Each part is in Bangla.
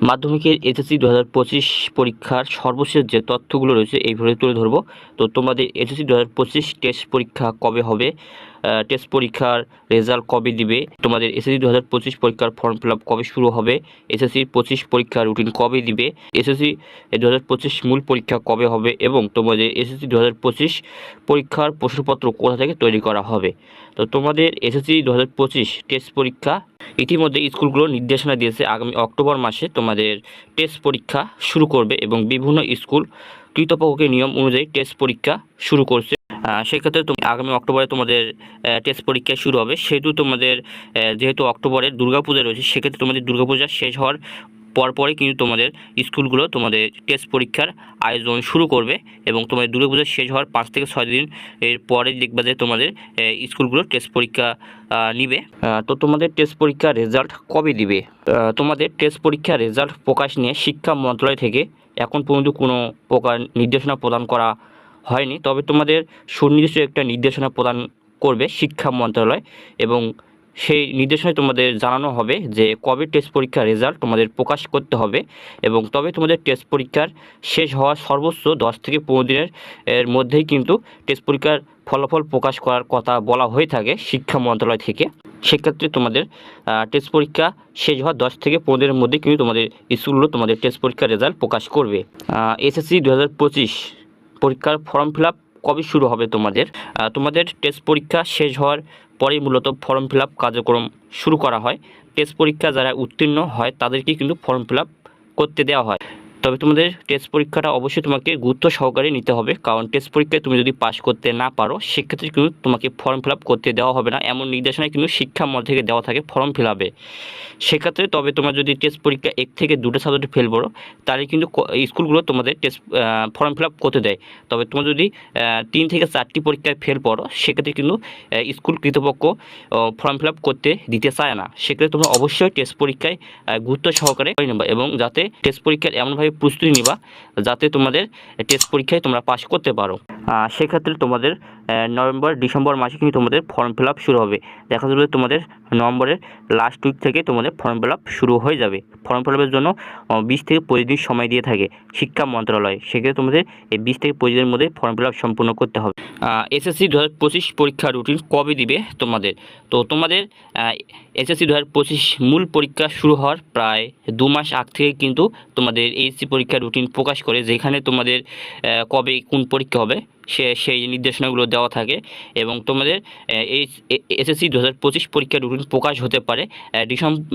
মাধ্যমিকের এসএসসি দু হাজার পঁচিশ পরীক্ষার সর্বশেষ যে তথ্যগুলো রয়েছে এইভাবে তুলে ধরবো। তো তোমাদের এসএসসি দু হাজার পঁচিশ টেস্ট পরীক্ষা কবে হবে? টেস্ট পরীক্ষার রেজাল্ট কবে দিবে? তোমাদের এসএসসি দু হাজার পঁচিশ পরীক্ষার ফর্ম ফিল কবে শুরু হবে? এসএসসি পঁচিশ পরীক্ষার রুটিন কবে দিবে? এসএসসি দু হাজার পঁচিশ মূল পরীক্ষা কবে হবে? এবং তোমাদের এসএসসি দু হাজার পঁচিশ পরীক্ষার প্রশ্নপত্র কোথা থেকে তৈরি করা হবে? তো তোমাদের এসএসসি দু হাজার পঁচিশ টেস্ট পরীক্ষা ইতিমধ্যে স্কুলগুলো নির্দেশনা দিয়েছে, আগামী অক্টোবর মাসে তোমাদের টেস্ট পরীক্ষা শুরু করবে এবং বিভিন্ন স্কুল কৃতপক্ষের নিয়ম অনুযায়ী টেস্ট পরীক্ষা শুরু করছে। সেক্ষেত্রে তুমি আগামী অক্টোবরে তোমাদের টেস্ট পরীক্ষা শুরু হবে। সেহেতু তোমাদের যেহেতু অক্টোবরে দুর্গাপূজা রয়েছে, সেক্ষেত্রে তোমাদের দুর্গাপূজা শেষ হওয়ার পরপরই কিন্তু তোমাদের স্কুলগুলো তোমাদের টেস্ট পরীক্ষার আয়োজন শুরু করবে এবং তোমাদের দুর্গাপূজা শেষ হওয়ার পাঁচ থেকে ছয় দিন এর পরে দেখবে যে তোমাদের স্কুলগুলো টেস্ট পরীক্ষা নিবে। তো তোমাদের টেস্ট পরীক্ষার রেজাল্ট কবে দিবে? তোমাদের টেস্ট পরীক্ষার রেজাল্ট প্রকাশ নিয়ে শিক্ষা মন্ত্রণালয় থেকে এখন পর্যন্ত কোনো প্রকার নির্দেশনা প্রদান করা হয়নি। তবে তোমাদের সুনির্দিষ্ট একটা নির্দেশনা প্রদান করবে শিক্ষা মন্ত্রণালয় এবং সেই নির্দেশনায় তোমাদের জানানো হবে যে কবে টেস্ট পরীক্ষার রেজাল্ট তোমাদের প্রকাশ করতে হবে এবং তবে তোমাদের টেস্ট পরীক্ষার শেষ হওয়ার সর্বোচ্চ দশ থেকে পনেরো দিনের, এর মধ্যেই কিন্তু টেস্ট পরীক্ষার ফলাফল প্রকাশ করার কথা বলা হয়ে থাকে শিক্ষা মন্ত্রণালয় থেকে। সেক্ষেত্রে তোমাদের টেস্ট পরীক্ষা শেষ হওয়ার দশ থেকে পনেরো দিনের মধ্যে কিন্তু তোমাদের স্কুলগুলো তোমাদের টেস্ট পরীক্ষার রেজাল্ট প্রকাশ করবে। এসএসসি দু হাজার পঁচিশ পরীক্ষার ফর্ম ফিল কবে শুরু হবে তোমাদের? তোমাদের টেস্ট পরীক্ষা শেষ হওয়ার পরেই মূলত ফর্ম ফিল কার্যক্রম শুরু করা হয়। টেস্ট পরীক্ষা যারা উত্তীর্ণ হয়, তাদেরকে কিন্তু ফর্ম ফিল করতে দেওয়া হয়। তবে তোমাদের টেস্ট পরীক্ষাটা অবশ্যই তোমাকে গুরুত্ব সহকারে নিতে হবে। কারণ টেস্ট পরীক্ষায় তুমি যদি পাশ করতে না পারো, সেক্ষেত্রে কিন্তু তোমাকে ফর্ম ফিল করতে দেওয়া হবে না। এমন নির্দেশনা কিন্তু শিক্ষা মন্ত্রক থেকে দেওয়া থাকে ফর্ম ফিল আপে সেক্ষেত্রে তবে তোমার যদি টেস্ট পরীক্ষা এক থেকে দুটো সাবজেক্টে ফেল করো, তাহলে কিন্তু স্কুলগুলো তোমাদের টেস্ট ফর্ম ফিল করতে দেয়। তবে তোমার যদি তিন থেকে চারটি পরীক্ষায় ফেল পড়ো, সেক্ষেত্রে কিন্তু স্কুল কর্তৃপক্ষ ফর্ম ফিল করতে দিতে চায় না। সেক্ষেত্রে তোমরা অবশ্যই টেস্ট পরীক্ষায় গুরুত্ব সহকারে করে নেবা এবং যাতে টেস্ট পরীক্ষার এমনভাবে প্রস্তুতি নিবা যাতে তোমাদের টেস্ট পরীক্ষায় তোমরা পাশ করতে পারো। সেক্ষেত্রে তোমাদের নভেম্বর, ডিসেম্বর মাসে কিন্তু তোমাদের ফর্ম ফিল শুরু হবে। দেখা যাবে তোমাদের নভেম্বরের লাস্ট উইক থেকে তোমাদের ফর্ম ফিল শুরু হয়ে যাবে। ফর্ম ফিল জন্য বিশ থেকে পঁচিশ দিন সময় দিয়ে থাকে শিক্ষা মন্ত্রণালয়। সেক্ষেত্রে তোমাদের এই বিশ থেকে পঁচিশ দিনের মধ্যে ফর্ম ফিল সম্পূর্ণ করতে হবে। এসএসসি দু পঁচিশ পরীক্ষা রুটিন কবে দিবে তোমাদের? তো তোমাদের এসএসসি দু পঁচিশ মূল পরীক্ষা শুরু হওয়ার প্রায় দু মাস আগ থেকে কিন্তু তোমাদের এইচসি পরীক্ষার রুটিন প্রকাশ করে, যেখানে তোমাদের কবে কোন পরীক্ষা হবে। সে, সেই নির্দেশনাগুলো দেওয়া থাকে এবং তোমাদের এই এসএসসি দু হাজার পঁচিশ পরীক্ষার রুটিন প্রকাশ হতে পারে।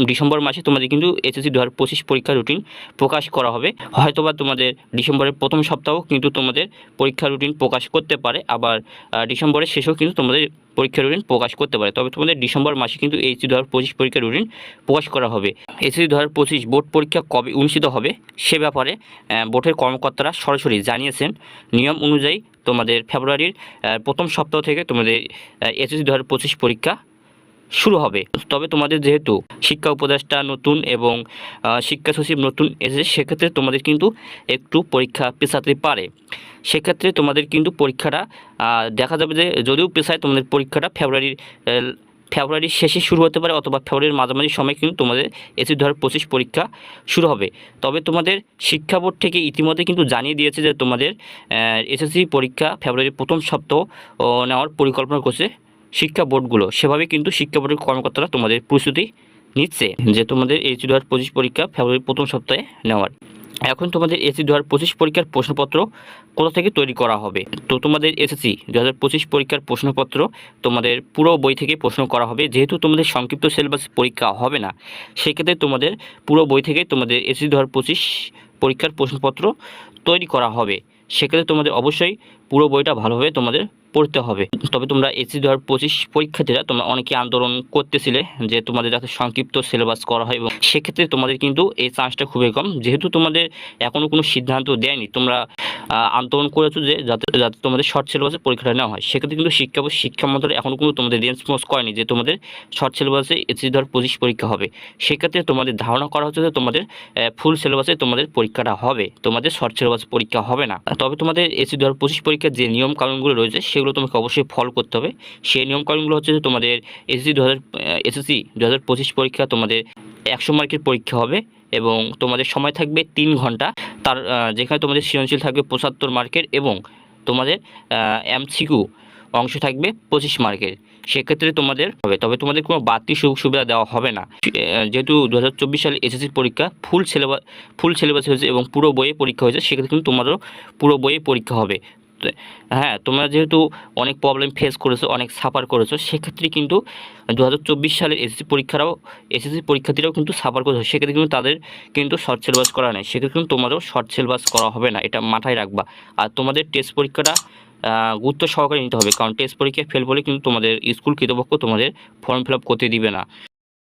ডিসেম্বর মাসে তোমাদের কিন্তু এসএসসি দু হাজার পঁচিশ পরীক্ষার রুটিন প্রকাশ করা হবে। হয়তোবা তোমাদের ডিসেম্বরের প্রথম সপ্তাহ কিন্তু তোমাদের পরীক্ষা রুটিন প্রকাশ করতে পারে। আবার ডিসেম্বরের শেষেও কিন্তু তোমাদের পরীক্ষা রুটিন প্রকাশ করতে পারে। তবে তোমাদের ডিসেম্বর মাসে কিন্তু এইচসি দু হাজার পঁচিশ পরীক্ষার রুটিন প্রকাশ করা হবে। এসএসসি দু হাজার পঁচিশ বোর্ড পরীক্ষা কবে অনুষ্ঠিত হবে সে ব্যাপারে বোর্ডের কর্মকর্তারা সরাসরি জানিয়েছেন। নিয়ম অনুযায়ী তোমাদের ফেব্রুয়ারির প্রথম সপ্তাহ থেকে তোমাদের এসএসসি দু হাজার পঁচিশ পরীক্ষা শুরু হবে। তবে তোমাদের যেহেতু শিক্ষা উপদেষ্টা নতুন এবং শিক্ষা সচিব নতুন এসেছে, সেক্ষেত্রে তোমাদের কিন্তু একটু পরীক্ষা পেছাতে পারে। সেক্ষেত্রে তোমাদের কিন্তু পরীক্ষাটা দেখা যাবে যে যদিও পেশায় তোমাদের পরীক্ষাটা ফেব্রুয়ারির ফেব্রুয়ারির শেষে শুরু হতে পারে অথবা ফেব্রুয়ারির মাঝামাঝি সময় কিন্তু তোমাদের এসি দু পঁচিশ পরীক্ষা শুরু হবে। তবে তোমাদের শিক্ষা বোর্ড থেকে ইতিমধ্যে কিন্তু জানিয়ে দিয়েছে যে তোমাদের এসএসসি পরীক্ষা ফেব্রুয়ারির প্রথম সপ্তাহ নেওয়ার পরিকল্পনা করছে শিক্ষা বোর্ডগুলো। সেভাবে কিন্তু শিক্ষা বোর্ডের কর্মকর্তারা তোমাদের প্রস্তুতি নিচ্ছে যে তোমাদের এসি দু পঁচিশ পরীক্ষা ফেব্রুয়ারির প্রথম সপ্তাহে নেওয়ার। এখন তোমাদের এসি দু পঁচিশ পরীক্ষার প্রশ্নপত্র কোথা থেকে তৈরি করা হবে? তো তোমাদের এসএসসি দু হাজার পঁচিশ পরীক্ষার প্রশ্নপত্র তোমাদের পুরো বই থেকে প্রশ্ন করা হবে। যেহেতু তোমাদের সংক্ষিপ্ত সিলেবাস পরীক্ষা হবে না, সেক্ষেত্রে তোমাদের পুরো বই থেকে তোমাদের এসএসসি দু পঁচিশ পরীক্ষার প্রশ্নপত্র তৈরি করা হবে। সেক্ষেত্রে তোমাদের অবশ্যই পুরো বইটা ভালোভাবে তোমাদের পড়তে হবে। তবে তোমরা এসি দু পঁচিশ পরীক্ষার্থীরা তোমরা অনেকে আন্দোলন করতেছিলে যে তোমাদের যাতে সংক্ষিপ্ত সিলেবাস করা হয় এবং সেক্ষেত্রে তোমাদের কিন্তু এই চান্সটা খুবই কম। যেহেতু তোমাদের এখনও কোনো সিদ্ধান্ত দেয়নি, তোমরা আন্দোলন করেছ যে যাতে যাতে তোমাদের শর্ট সিলেবাসে পরীক্ষাটা নেওয়া হয়। সেক্ষেত্রে কিন্তু শিক্ষা শিক্ষা মন্ত্রণালয় এখনও কোনো তোমাদের রেসপন্স করেনি যে তোমাদের শর্ট সিলেবাসে এসি হাজার পঁচিশ পরীক্ষা হবে। সেক্ষেত্রে তোমাদের ধারণা করা হচ্ছে যে তোমাদের ফুল সিলেবাসে তোমাদের পরীক্ষাটা হবে। তোমাদের শর্ট সিলেবাস পরীক্ষা হবে না। তবে তোমাদের এসি হাজার পঁচিশ পরীক্ষার যে নিয়ম কানুনগুলো রয়েছে, সেগুলো তোমাকে অবশ্যই ফলো করতে হবে। সেই নিয়ম কানুনগুলো হচ্ছে যে তোমাদের এসএসসি দু হাজার এসএসসি দু হাজার পঁচিশ পরীক্ষা তোমাদের একশো মার্কের পরীক্ষা হবে এবং তোমাদের সময় থাকবে তিন ঘণ্টা। তার যেখানে তোমাদের সৃজনশীল থাকবে পঁচাত্তর মার্কের এবং তোমাদের এমসিকিউ অংশ থাকবে পঁচিশ মার্কের। সেক্ষেত্রে তোমাদের হবে, তবে তোমাদের কোনো বাড়তি সুযোগ সুবিধা দেওয়া হবে না। যেহেতু দু হাজার চব্বিশ সালে এসএসসির পরীক্ষা ফুল সিলেবাস ফুল সিলেবাস হয়েছে এবং পুরো বইয়ে পরীক্ষা হয়েছে, সেক্ষেত্রে কিন্তু তোমারও পুরো বইয়ে পরীক্ষা হবে। হ্যাঁ তোমরা যেহেতু অনেক প্রবলেম ফেস করেছ, অনেক সাফার করেছ, সেক্ষেত্রে কিন্তু দু হাজার চব্বিশ সালের এসএসসি পরীক্ষারাও এসএসসি পরীক্ষার্থীরাও কিন্তু সাফার করেছে, সেক্ষেত্রে কিন্তু তাদের কিন্তু শর্ট সিলেবাস করা নেই, সেক্ষেত্রে কিন্তু তোমাদেরও শর্ট সিলেবাস করা হবে না, এটা মাথায় রাখবা। আর তোমাদের টেস্ট পরীক্ষাটা গুরুত্ব সহকারে নিতে হবে, কারণ টেস্ট পরীক্ষায় ফেল বলে কিন্তু তোমাদের স্কুল কৃতপক্ষ তোমাদের ফর্ম ফিল করতে দিবে না।